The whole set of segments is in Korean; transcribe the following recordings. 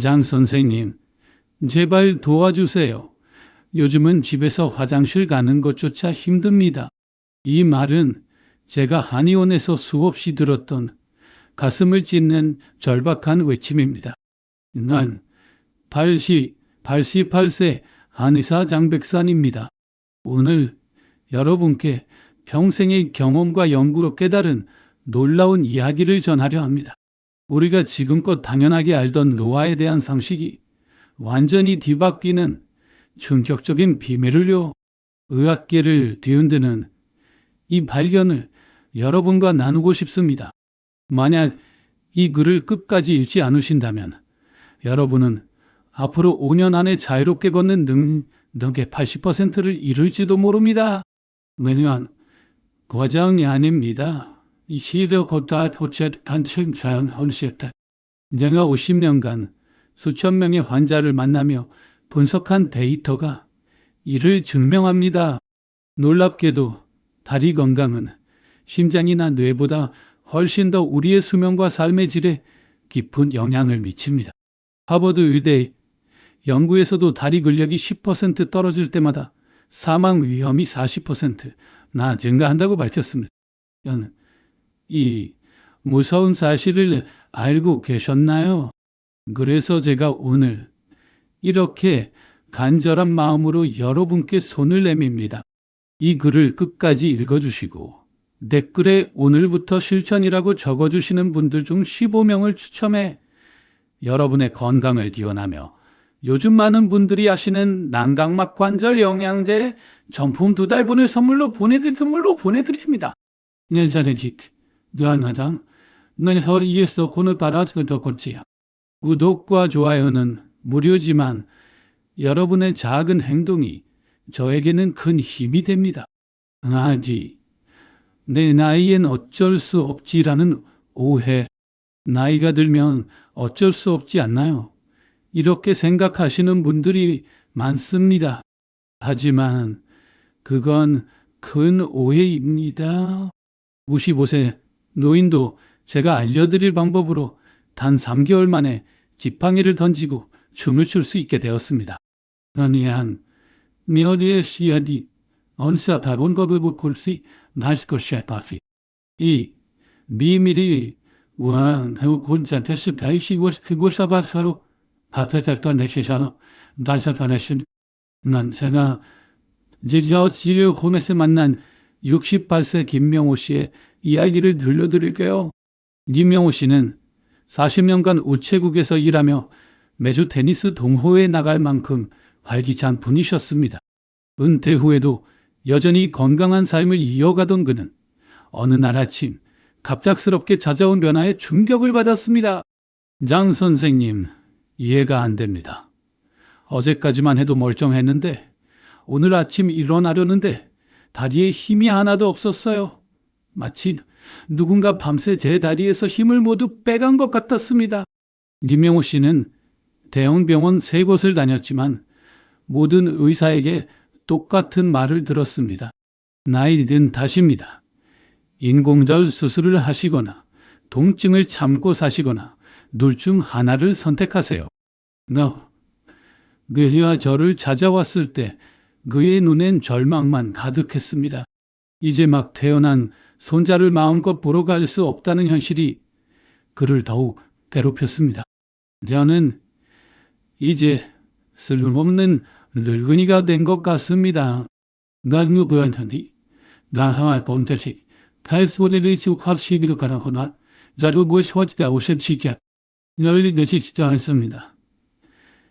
장 선생님, 제발 도와주세요. 요즘은 집에서 화장실 가는 것조차 힘듭니다. 이 말은 제가 한의원에서 수없이 들었던 가슴을 찢는 절박한 외침입니다. 난 80, 88세 한의사 장백산입니다. 오늘 여러분께 평생의 경험과 연구로 깨달은 놀라운 이야기를 전하려 합니다. 우리가 지금껏 당연하게 알던 노화에 대한 상식이 완전히 뒤바뀌는 충격적인 비밀을요. 의학계를 뒤흔드는 이 발견을 여러분과 나누고 싶습니다. 만약 이 글을 끝까지 읽지 않으신다면 여러분은 앞으로 5년 안에 자유롭게 걷는 능력의 80%를 잃을지도 모릅니다. 왜냐하면 과장이 아닙니다. 이 시대 걷다 도착 한층 자연 헌시했다. 제가 50년간 수천 명의 환자를 만나며 분석한 데이터가 이를 증명합니다. 놀랍게도 다리 건강은 심장이나 뇌보다 훨씬 더 우리의 수명과 삶의 질에 깊은 영향을 미칩니다. 하버드 의대 연구에서도 다리 근력이 10% 떨어질 때마다 사망 위험이 40%나 증가한다고 밝혔습니다. 이 무서운 사실을 알고 계셨나요? 그래서 제가 오늘 이렇게 간절한 마음으로 여러분께 손을 내밉니다. 이 글을 끝까지 읽어주시고 댓글에 오늘부터 실천이라고 적어주시는 분들 중 15명을 추첨해 여러분의 건강을 기원하며 요즘 많은 분들이 아시는 난강막 관절 영양제 정품 두 달분을 선물로 보내드릴 선물로 보내드립니다. nel자네직 느안화장 넌서 이에서 고는 따라서 덕골지야 구독과 좋아요는 무료지만 여러분의 작은 행동이 저에게는 큰 힘이 됩니다. 아지, 내 나이엔 어쩔 수 없지라는 오해. 나이가 들면 어쩔 수 없지 않나요? 이렇게 생각하시는 분들이 많습니다. 하지만 그건 큰 오해입니다. 55세 노인도 제가 알려드릴 방법으로 단 3개월 만에 지팡이를 던지고 춤을 출 수 있게 되었습니다. 아니한 미어디의 씨앗이 언사 바본 법을 볼수 나스 것이야 바피. 이 비밀이 왕 혼자테스 다이시 그곳사바사로 바타자터 내시사노 달사파네신 난 제가 지저 지료 홈에서 만난 68세 김명호 씨의 이야기를 들려드릴게요. 김명호 씨는 40년간 우체국에서 일하며 매주 테니스 동호회에 나갈 만큼 활기찬 분이셨습니다. 은퇴 후에도 여전히 건강한 삶을 이어가던 그는 어느 날 아침 갑작스럽게 찾아온 변화에 충격을 받았습니다. 장 선생님, 이해가 안 됩니다. 어제까지만 해도 멀쩡했는데 오늘 아침 일어나려는데 다리에 힘이 하나도 없었어요. 마치 누군가 밤새 제 다리에서 힘을 모두 빼간 것 같았습니다. 김명호 씨는 대형 병원 세 곳을 다녔지만 모든 의사에게 똑같은 말을 들었습니다. 나이든 탓입니다. 인공절 수술을 하시거나 통증을 참고 사시거나 둘 중 하나를 선택하세요. 너 그리와 저를 찾아왔을 때 그의 눈엔 절망만 가득했습니다. 이제 막 태어난 손자를 마음껏 보러 갈 수 없다는 현실이 그를 더욱 괴롭혔습니다. 저는 이제 쓸모없는 늙은이가 된 것 같습니다. 난 누구한테니 나상할 본태시 탈소리를 지옥합시기로 가라거나 자료 무엇이다 오십시자 너희들 늦지지 않습니다.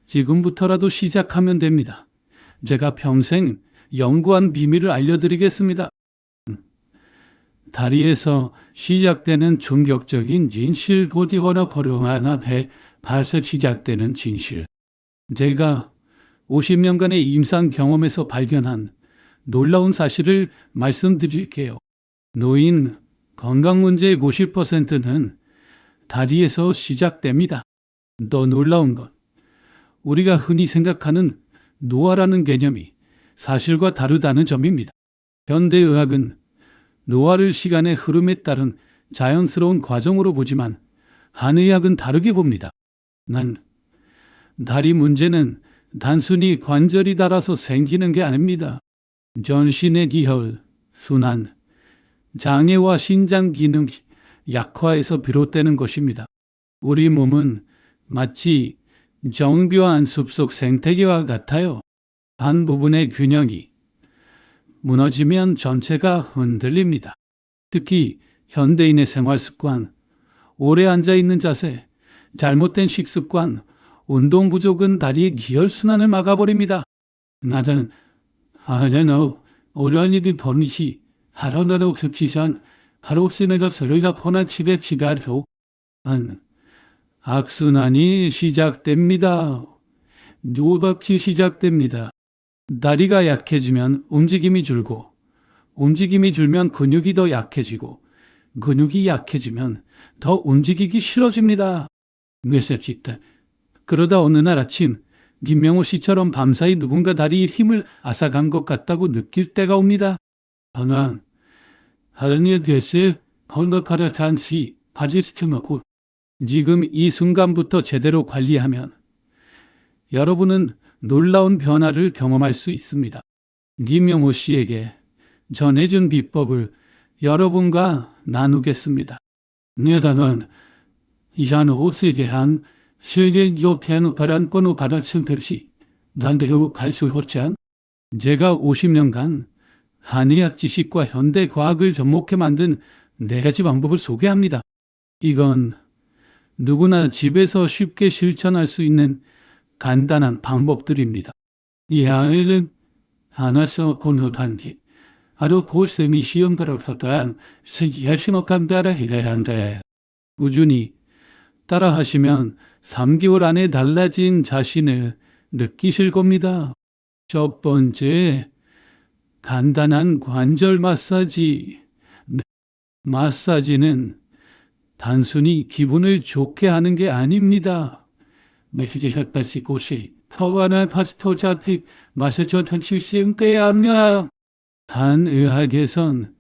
지금부터라도 시작하면 됩니다. 제가 평생 연구한 비밀을 알려드리겠습니다. 다리에서 시작되는 충격적인 진실 고디거나 거룡하나 배 발서 시작되는 진실. 제가 50년간의 임상 경험에서 발견한 놀라운 사실을 말씀드릴게요. 노인 건강 문제의 50%는 다리에서 시작됩니다. 더 놀라운 것. 우리가 흔히 생각하는 노화라는 개념이 사실과 다르다는 점입니다. 현대의학은 노화를 시간의 흐름에 따른 자연스러운 과정으로 보지만 한의학은 다르게 봅니다. 난 다리 문제는 단순히 관절이 닳아서 생기는 게 아닙니다. 전신의 기혈, 순환, 장애와 신장 기능 약화에서 비롯되는 것입니다. 우리 몸은 마치 정교한 숲속 생태계와 같아요. 한 부분의 균형이 무너지면 전체가 흔들립니다. 특히 현대인의 생활 습관, 오래 앉아 있는 자세, 잘못된 식습관, 운동 부족은 다리의 기혈 순환을 막아버립니다. 낮은 하려노 오려니들 버니시 하려나로 흡시선 하루 쓰내가 서로가 포나 집에 치가로 한 악순환이 시작됩니다. 누박치 시작됩니다. 다리가 약해지면 움직임이 줄고 움직임이 줄면 근육이 더 약해지고 근육이 약해지면 더 움직이기 싫어집니다. 뇌셉시다. 그러다 어느 날 아침 김명호 씨처럼 밤사이 누군가 다리에 힘을 앗아간 것 같다고 느낄 때가 옵니다. 하나 하늘에 대세 헐덕하려탄 시 바지스트 먹고 지금 이 순간부터 제대로 관리하면 여러분은 놀라운 변화를 경험할 수 있습니다. 김명호 씨에게 전해준 비법을 여러분과 나누겠습니다. 네다는 이산 옷에 대한 세계 기업태는 바란권을 받았을 것이 난대로 갈수 없지 제가 50년간 한의학 지식과 현대 과학을 접목해 만든 네 가지 방법을 소개합니다. 이건 누구나 집에서 쉽게 실천할 수 있는 간단한 방법들입니다. 이 아이는 하나서 건너단지 하루 고쌤이 시험가로 서다한 세기하시목한 따라 해야 한다. 꾸준히 따라하시면 3개월 안에 달라진 자신을 느끼실 겁니다. 첫 번째, 간단한 관절 마사지. 마사지는 단순히 기분을 좋게 하는 게 아닙니다. 메시지셨다시 곳이 터와나 파스토자틱 마사저 탄실시응 때야며 한 의학에선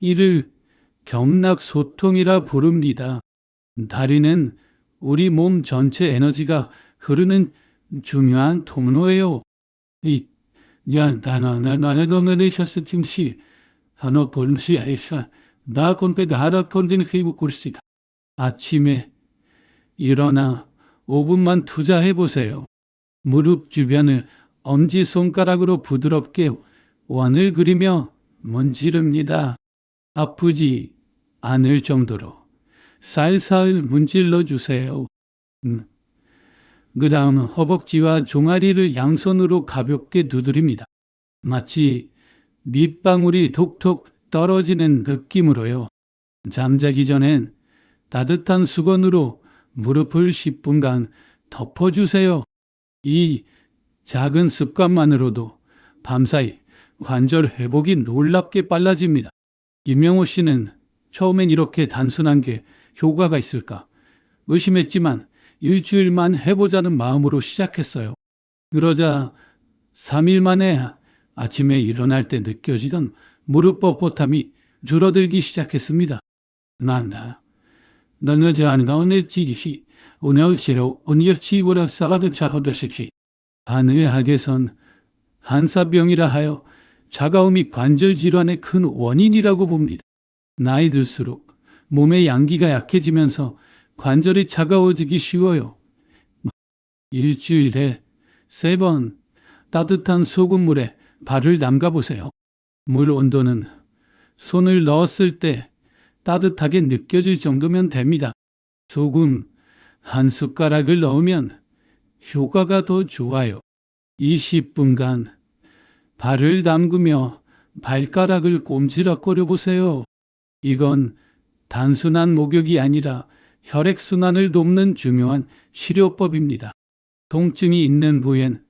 이를 경락소통이라 부릅니다. 다리는 우리 몸 전체 에너지가 흐르는 중요한 통로예요. 이 야 나나나 나나나내셨을 팀시 하나 볼시 아이샤 나 콘페 다라 콘딘 히브 kursi가 아침에 일어나 5분만 투자해 보세요. 무릎 주변을 엄지 손가락으로 부드럽게 원을 그리며 문지릅니다. 아프지 않을 정도로 살살 문질러 주세요. 음. 그 다음 허벅지와 종아리를 양손으로 가볍게 두드립니다. 마치 밑방울이 톡톡 떨어지는 느낌으로요. 잠자기 전엔 따뜻한 수건으로 무릎을 10분간 덮어주세요. 이 작은 습관만으로도 밤사이 관절 회복이 놀랍게 빨라집니다. 김명호 씨는 처음엔 이렇게 단순한 게 효과가 있을까 의심했지만 일주일만 해보자는 마음으로 시작했어요. 그러자 3일 만에 아침에 일어날 때 느껴지던 무릎 뻣뻣함이 줄어들기 시작했습니다. 난다. 너는 저 안가 오늘 지기시 오늘 시로 오늘 치고라 사가드 차거드시키 한의 학에선 한사병이라 하여 차가움이 관절 질환의 큰 원인이라고 봅니다. 나이 들수록 몸의 양기가 약해지면서 관절이 차가워지기 쉬워요. 일주일에 세 번 따뜻한 소금물에 발을 담가 보세요. 물 온도는 손을 넣었을 때 따뜻하게 느껴질 정도면 됩니다. 소금 한 숟가락을 넣으면 효과가 더 좋아요. 20분간 발을 담그며 발가락을 꼼지락거려 보세요. 이건 단순한 목욕이 아니라 혈액순환을 돕는 중요한 치료법입니다. 통증이 있는 부엔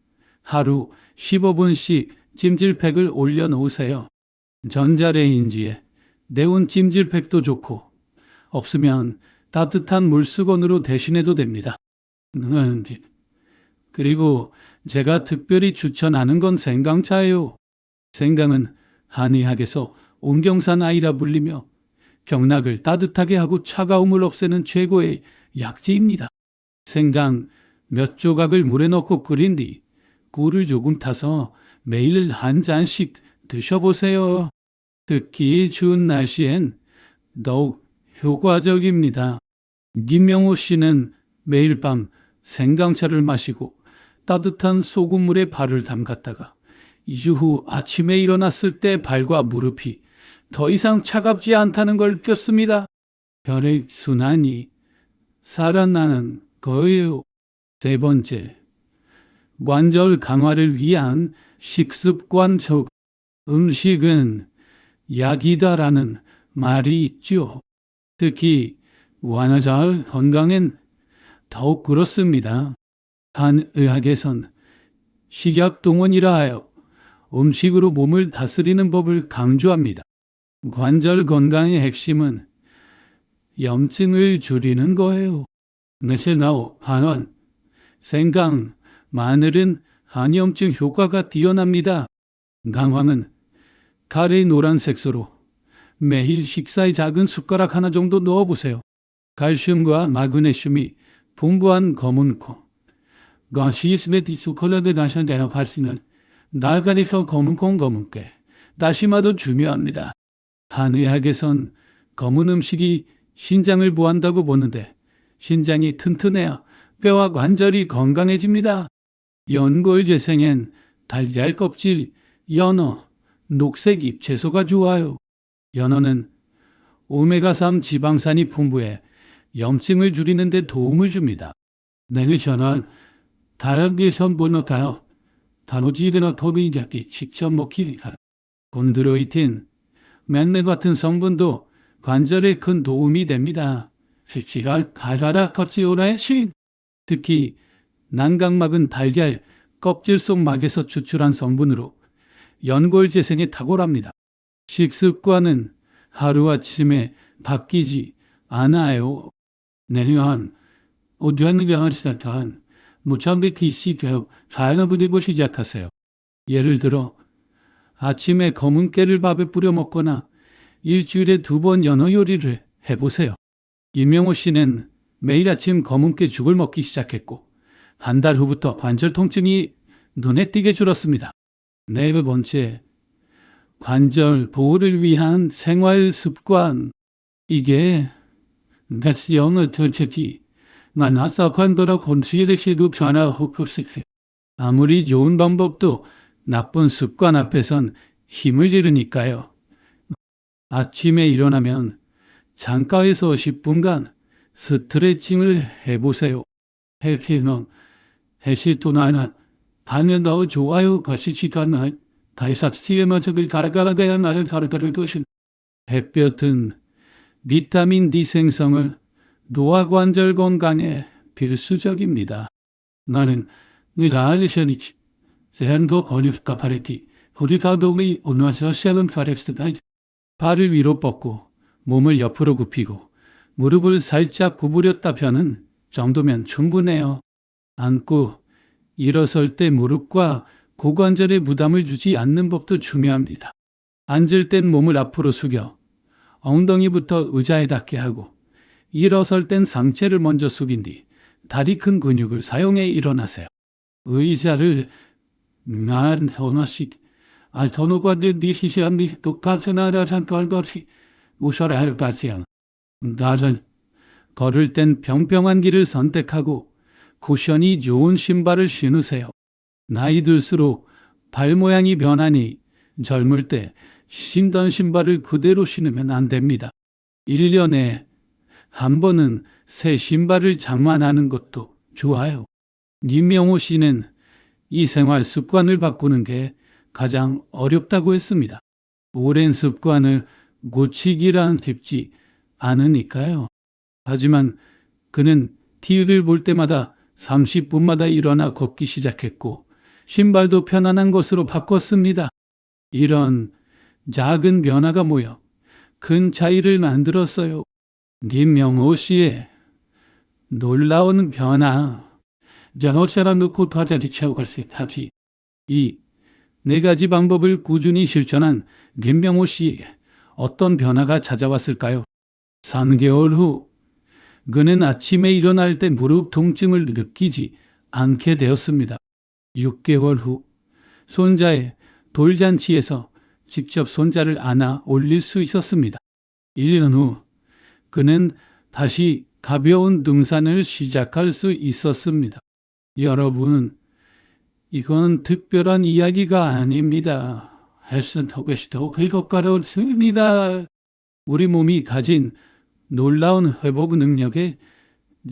하루 15분씩 찜질팩을 올려놓으세요. 전자레인지에 내온 찜질팩도 좋고 없으면 따뜻한 물수건으로 대신해도 됩니다. 음, 그리고 제가 특별히 추천하는 건 생강차예요. 생강은 한의학에서 옹경산 아이라 불리며 경락을 따뜻하게 하고 차가움을 없애는 최고의 약재입니다. 생강, 몇 조각을 물에 넣고 끓인 뒤 꿀을 조금 타서 매일 한 잔씩 드셔보세요. 특히 추운 날씨엔 더욱 효과적입니다. 김명호 씨는 매일 밤 생강차를 마시고 따뜻한 소금물에 발을 담갔다가 2주 후 아침에 일어났을 때 발과 무릎이 더 이상 차갑지 않다는 걸 느꼈습니다. 혈액 순환이 살아나는 거예요. 세 번째, 관절 강화를 위한 식습관 적 음식은 약이다라는 말이 있죠. 특히 완화자의 건강엔 더욱 그렇습니다. 한의학에선 식약동원이라 하여 음식으로 몸을 다스리는 법을 강조합니다. 관절 건강의 핵심은 염증을 줄이는 거예요. 내세나오, 한원, 생강, 마늘은 한염증 효과가 뛰어납니다. 강황은 가래 노란 색소로 매일 식사에 작은 숟가락 하나 정도 넣어보세요. 칼슘과 마그네슘이 풍부한 검은 콩. 가시스메 디스콜라드 나션대어 발시는 날가리서 검은 콩 검은 깨. 다시마도 중요합니다. 한의학에선 검은 음식이 신장을 보한다고 보는데 신장이 튼튼해야 뼈와 관절이 건강해집니다. 연골 재생엔 달걀 껍질, 연어, 녹색 잎채소가 좋아요. 연어는 오메가3 지방산이 풍부해 염증을 줄이는 데 도움을 줍니다. 내리셔는 다르게 선보너가요. 단오지드나 토비자기 직접 먹기가 곤드로이틴, 맨내 같은 성분도 관절에 큰 도움이 됩니다. 실시간 가라라 커치오라의 신 특히 난각막은 달걀 껍질 속 막에서 추출한 성분으로 연골 재생에 탁월합니다. 식습관은 하루아침에 바뀌지 않아요. 내년 오전경을 시작한 무참비 기시되어 가연부리고 시작하세요. 예를 들어 아침에 검은 깨를 밥에 뿌려 먹거나 일주일에 두 번 연어 요리를 해보세요. 김명호 씨는 매일 아침 검은깨 죽을 먹기 시작했고 한 달 후부터 관절 통증이 눈에 띄게 줄었습니다. 네 번째, 관절 보호를 위한 생활 습관. 이게 같이 영어 도착이 만나서 관도로 건수의 시도 변화 혹시 아무리 좋은 방법도 나쁜 습관 앞에선 힘을 잃으니까요. 아침에 일어나면 창가에서 10분간 스트레칭을 해보세요. 해피는 해시토나나 더 좋아요. 같이 시간을 다이삭시에 맞춰을 가라가라가야 나를 가르가를 것은 햇볕은 비타민 D 생성을 노화 관절 건강에 필수적입니다. 나는 의라알리셔니치 세한도 버뉴스카 파레티 우리가도미 온와서 셀은 파레스트다 발을 위로 뻗고 몸을 옆으로 굽히고 무릎을 살짝 구부렸다 펴는 정도면 충분해요. 앉고 일어설 때 무릎과 고관절에 부담을 주지 않는 법도 중요합니다. 앉을 땐 몸을 앞으로 숙여 엉덩이부터 의자에 닿게 하고 일어설 땐 상체를 먼저 숙인 뒤 다리 큰 근육을 사용해 일어나세요. 의자를 만 하나씩 알토노과 디시시안디 똑같은 아라산 걸것이 우셔라 할 바시양 나전 걸을 땐 평평한 길을 선택하고 쿠션이 좋은 신발을 신으세요. 나이 들수록 발 모양이 변하니 젊을 때 신던 신발을 그대로 신으면 안 됩니다. 1년에 한 번은 새 신발을 장만하는 것도 좋아요. 김명호 씨는 이 생활 습관을 바꾸는 게 가장 어렵다고 했습니다. 오랜 습관을 고치기란 쉽지 않으니까요. 하지만 그는 TV를 볼 때마다 30분마다 일어나 걷기 시작했고 신발도 편안한 것으로 바꿨습니다. 이런 작은 변화가 모여 큰 차이를 만들었어요. 김명호 씨의 놀라운 변화. 사람 놓고 과자리 채워갈 수 있다지. 이 네 가지 방법을 꾸준히 실천한 김명호 씨에게 어떤 변화가 찾아왔을까요? 3개월 후 그는 아침에 일어날 때 무릎 통증을 느끼지 않게 되었습니다. 6개월 후 손자의 돌잔치에서 직접 손자를 안아 올릴 수 있었습니다. 1년 후 그는 다시 가벼운 등산을 시작할 수 있었습니다. 여러분, 이건 특별한 이야기가 아닙니다. 헬슨 토베시도 회복가로습니다 우리 몸이 가진 놀라운 회복 능력의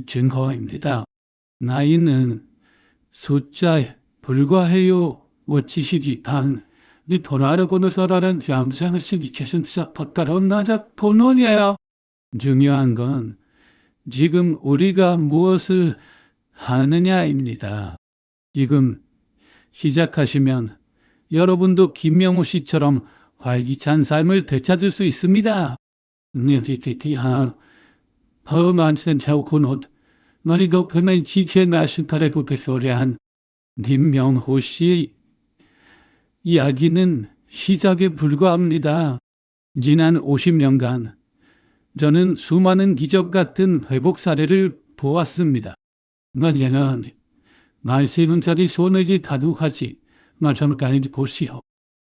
증거입니다. 나이는 숫자에 불과해요. 워치시지 단, 니 돌아가고는 서라는 양상을 쓰기 계신사 퍼따로 나자 돈원이에요. 중요한 건 지금 우리가 무엇을 하느냐입니다. 지금 시작하시면 여러분도 김명호 씨처럼 활기찬 삶을 되찾을 수 있습니다. 니티티티하 허만센 차우코노 머리도 그만 지체 마신카레 부패소리한 김명호 씨의 이야기는 시작에 불과합니다. 지난 50년간 저는 수많은 기적 같은 회복 사례를 보았습니다. 나얘는 말씀은 자리 손에게 가득하지 마찬가지 보시오.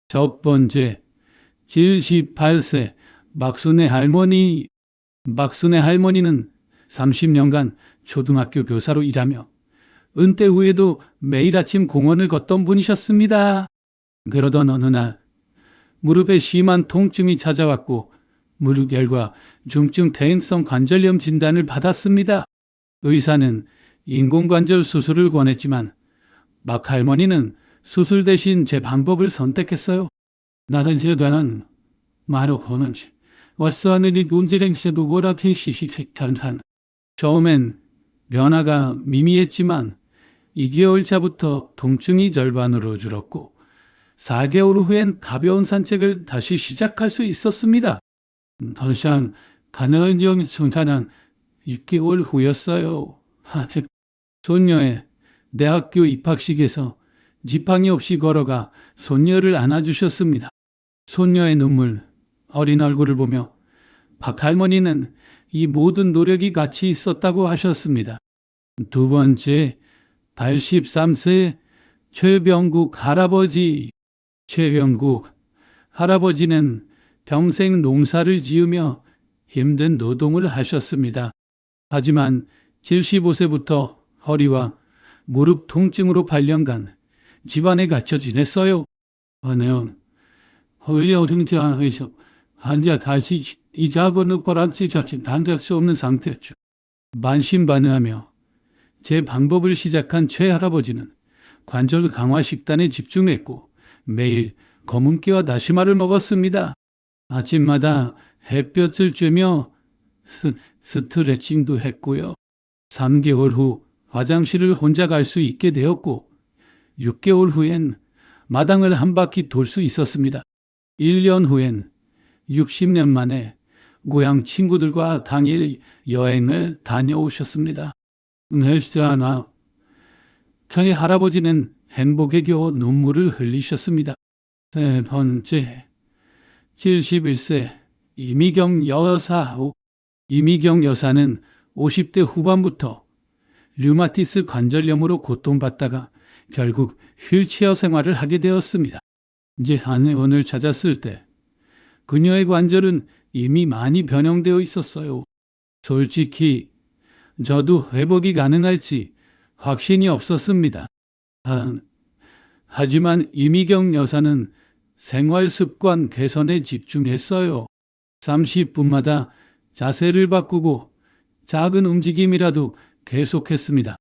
첫 번째, 78세 막순의 할머니. 막순의 할머니는 30년간 초등학교 교사로 일하며 은퇴 후에도 매일 아침 공원을 걷던 분이셨습니다. 그러던 어느 날 무릎에 심한 통증이 찾아왔고 무릎열과 중증 대행성 관절염 진단을 받았습니다. 의사는 인공관절 수술을 권했지만 막 할머니는 수술 대신 제 방법을 선택했어요. 나는 제도는 마로 보는지 월서하늘이 문제랭세도 워라티 시시식탄한 처음엔 변화가 미미했지만 2개월 차부터 통증이 절반으로 줄었고 4개월 후엔 가벼운 산책을 다시 시작할 수 있었습니다. 더 이상 가능한 영이 순탄한 6개월 후였어요. 손녀의 대학교 입학식에서 지팡이 없이 걸어가 손녀를 안아주셨습니다. 손녀의 눈물, 어린 얼굴을 보며 박 할머니는 이 모든 노력이 같이 있었다고 하셨습니다. 두 번째, 83세 최병국 할아버지. 최병국 할아버지는 평생 농사를 지으며 힘든 노동을 하셨습니다. 하지만 75세부터 허리와 무릎 통증으로 8년간 집안에 갇혀 지냈어요. 어네요. 허리어 등자에서 환자 다시 이자번호 보란지 자체 단절 수 없는 상태였죠. 만신반의하며 제 방법을 시작한 최 할아버지는 관절 강화 식단에 집중했고 매일 검은깨와 다시마를 먹었습니다. 아침마다 햇볕을 쬐며 스, 스트레칭도 했고요. 3개월 후 화장실을 혼자 갈 수 있게 되었고 6개월 후엔 마당을 한 바퀴 돌 수 있었습니다. 1년 후엔 60년 만에 고향 친구들과 당일 여행을 다녀오셨습니다. 넬스아나 저희 할아버지는 행복에 겨워 눈물을 흘리셨습니다. 세 번째, 71세 이미경 여사. 이미경 여사는 50대 후반부터 류마티스 관절염으로 고통받다가 결국 휠체어 생활을 하게 되었습니다. 이제 한의원을 찾았을 때 그녀의 관절은 이미 많이 변형되어 있었어요. 솔직히 저도 회복이 가능할지 확신이 없었습니다. 하, 하지만 이미경 여사는 생활 습관 개선에 집중했어요. 30분마다 자세를 바꾸고 작은 움직임이라도 계속했습니다.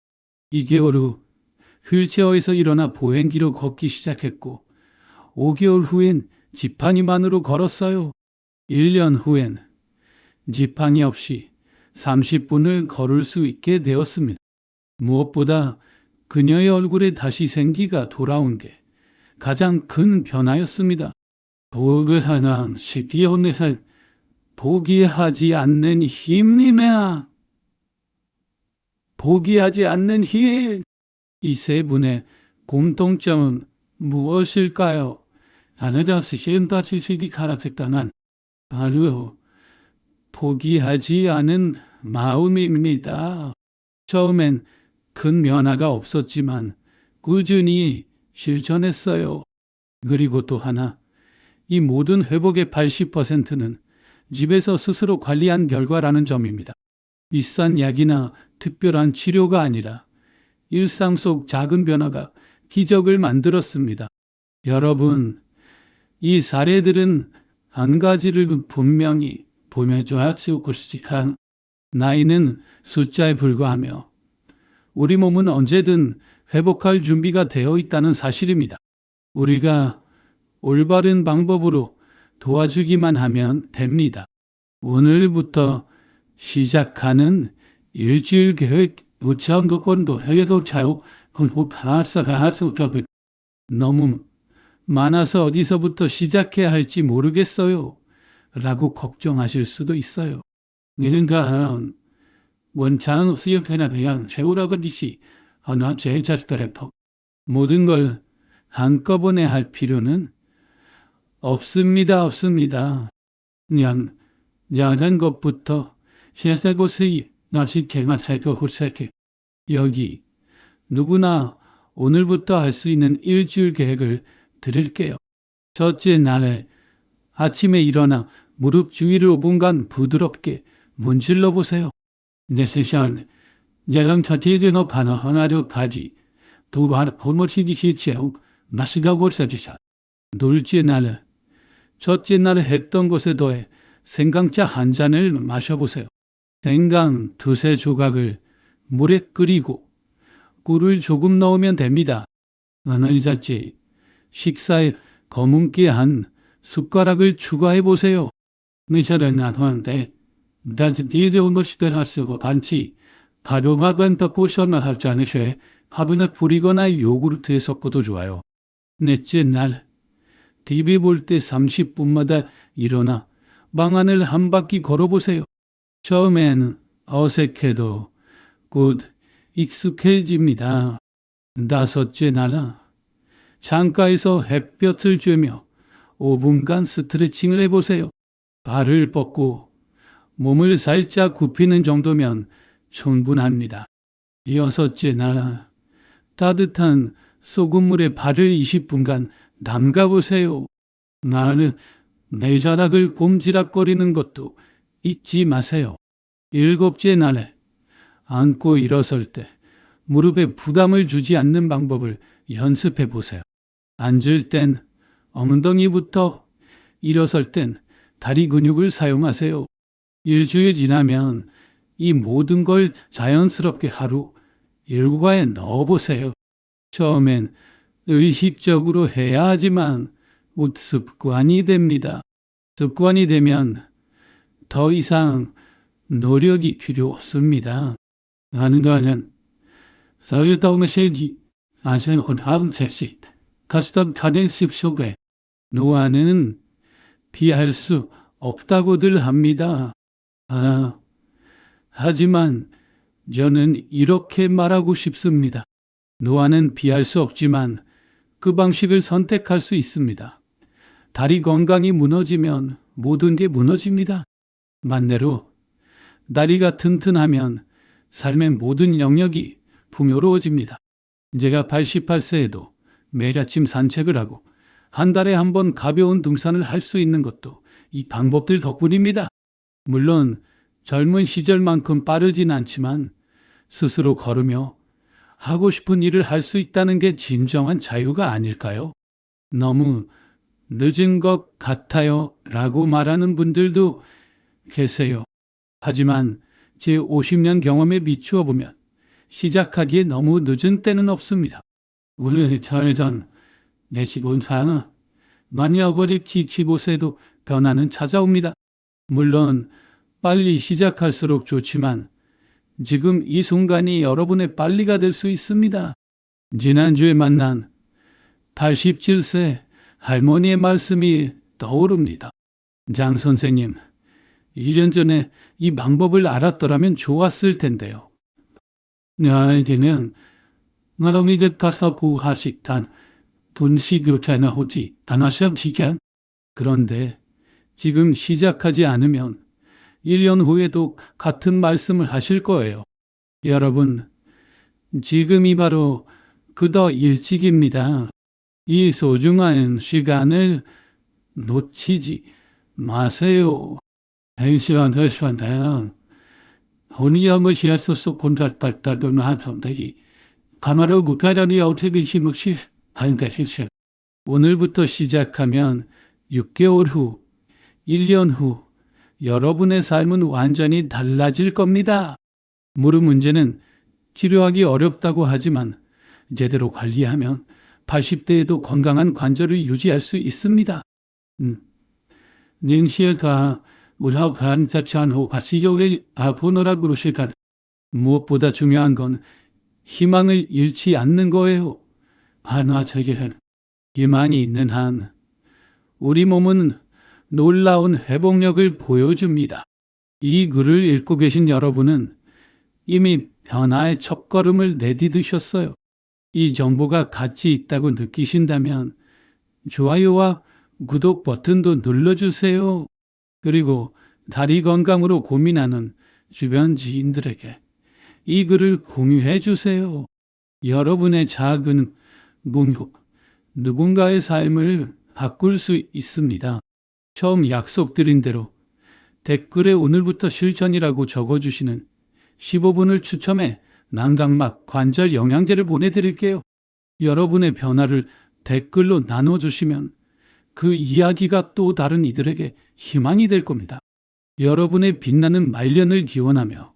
2개월 후 휠체어에서 일어나 보행기로 걷기 시작했고 5개월 후엔 지팡이만으로 걸었어요. 1년 후엔 지팡이 없이 30분을 걸을 수 있게 되었습니다. 무엇보다 그녀의 얼굴에 다시 생기가 돌아온 게 가장 큰 변화였습니다. 복을 하나 시디오네살 포기하지 않는 힘님이야. 포기하지 않는 힘. 이 세 분의 공통점은 무엇일까요? 하나다 스 시엔다 지식이 가락색당한 바로 포기하지 않은 마음입니다. 처음엔 큰 변화가 없었지만 꾸준히 실천했어요. 그리고 또 하나, 이 모든 회복의 80%는 집에서 스스로 관리한 결과라는 점입니다. 비싼 약이나 특별한 치료가 아니라 일상 속 작은 변화가 기적을 만들었습니다. 여러분, 이 사례들은 한 가지를 분명히 보여줘야 것이한 나이는 숫자에 불과하며 우리 몸은 언제든 회복할 준비가 되어 있다는 사실입니다. 우리가 올바른 방법으로 도와주기만 하면 됩니다. 오늘부터 시작하는 일주일 계획 우체한 것권도 해외도 차요 공부하사가 하수업을 너무 많아서 어디서부터 시작해야 할지 모르겠어요. 라고 걱정하실 수도 있어요. 그러니까 원창 수역회나 대한 세우라거듯이 하나 제자들에서 모든 걸 한꺼번에 할 필요는 없습니다. 없습니다. 그냥 야단 것부터 날씨 개가 살펴 호세게 여기 누구나 오늘부터 할 수 있는 일주일 계획을 드릴게요. 첫째 날에 아침에 일어나 무릎 주위를 5분간 부드럽게 문질러 보세요. 시간 예랑 자체에는 바나 하나로 가지 두발 본모시기 시체우 나시가 골사지샷 둘째 날에 첫째 날에 했던 것에 더해 생강차 한 잔을 마셔보세요. 생강 두세 조각을 물에 끓이고 꿀을 조금 넣으면 됩니다. 하나이자째 식사에 검은깨 한 숟가락을 추가해 보세요. 미샤를 나한테 다시 뒤에온 것이들 하시고 반치 발효막은 덮고셔나 할지 않으셔 화분을 뿌리거나 요구르트에 섞어도 좋아요. 넷째 날 TV 볼 때 30분마다 일어나 방 안을 한 바퀴 걸어보세요. 처음엔 어색해도 곧 익숙해집니다. 다섯째 날아 창가에서 햇볕을 쬐며 5분간 스트레칭을 해보세요. 발을 뻗고 몸을 살짝 굽히는 정도면 충분합니다. 여섯째 날 따뜻한 소금물에 발을 20분간 담가보세요. 나는 내 자락을 꼼지락거리는 것도 잊지 마세요. 일곱째 날에 앉고 일어설 때 무릎에 부담을 주지 않는 방법을 연습해 보세요. 앉을 땐 엉덩이부터 일어설 땐 다리 근육을 사용하세요. 일주일 지나면 이 모든 걸 자연스럽게 하루 일과에 넣어보세요. 처음엔 의식적으로 해야 하지만 곧 습관이 됩니다. 습관이 되면 더 이상 노력이 필요 없습니다. 하는 거는 사회다움의 세지 아시는 다음 세시 가스던 가den십 속에 노아는 피할 수 없다고들 합니다. 아, 하지만 저는 이렇게 말하고 싶습니다. 노아는 피할 수 없지만 그 방식을 선택할 수 있습니다. 다리 건강이 무너지면 모든 게 무너집니다. 만내로 다리가 튼튼하면 삶의 모든 영역이 풍요로워집니다. 제가 88세에도 매일 아침 산책을 하고 한 달에 한 번 가벼운 등산을 할 수 있는 것도 이 방법들 덕분입니다. 물론 젊은 시절만큼 빠르진 않지만 스스로 걸으며 하고 싶은 일을 할 수 있다는 게 진정한 자유가 아닐까요? 너무 늦은 것 같아요 라고 말하는 분들도 계세요. 하지만 제 50년 경험에 비추어 보면 시작하기에 너무 늦은 때는 없습니다. 오늘 전전 내시본 사는 많이 어버리 지치보세도 변화는 찾아옵니다. 물론 빨리 시작할수록 좋지만 지금 이 순간이 여러분의 빨리가 될 수 있습니다. 지난주에 만난 87세 할머니의 말씀이 떠오릅니다. 장 선생님, 1년 전에 이 방법을 알았더라면 좋았을 텐데요. 나에게는 나름이들 가서 구하식단 분식교차나 호지 단하시험 시간 그런데 지금 시작하지 않으면 1년 후에도 같은 말씀을 하실 거예요. 여러분, 지금이 바로 그더 일찍입니다. 이 소중한 시간을 놓치지 마세요. 행시한 회수한다는 혼이함을 시야소서 곤잘발달도 나선다기 가마로 국가라니 어떻게 힘없이 한다시세 오늘부터 시작하면 6개월 후, 1년 후 여러분의 삶은 완전히 달라질 겁니다. 무릎 문제는 치료하기 어렵다고 하지만 제대로 관리하면 80대에도 건강한 관절을 유지할 수 있습니다. 음. 능시가 우리가 간자치한 후 가시적의 아프노라 그러실까 무엇보다 중요한 건 희망을 잃지 않는 거예요. 한화체계는 희망이 있는 한 우리 몸은 놀라운 회복력을 보여줍니다. 이 글을 읽고 계신 여러분은 이미 변화의 첫걸음을 내디드셨어요. 이 정보가 가치 있다고 느끼신다면 좋아요와 구독 버튼도 눌러주세요. 그리고 다리 건강으로 고민하는 주변 지인들에게 이 글을 공유해 주세요. 여러분의 작은 공유, 누군가의 삶을 바꿀 수 있습니다. 처음 약속드린 대로 댓글에 오늘부터 실천이라고 적어주시는 15분을 추첨해 난강막 관절 영양제를 보내드릴게요. 여러분의 변화를 댓글로 나눠주시면 그 이야기가 또 다른 이들에게 희망이 될 겁니다. 여러분의 빛나는 말년을 기원하며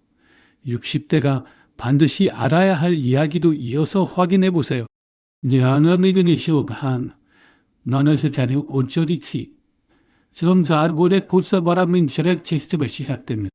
60대가 반드시 알아야 할 이야기도 이어서 확인해 보세요. 야나미근이 시오한 너는 세타니 어쩌리치 좀 잘보내 곧사바람인 혈액 체스트가 시작됩니다.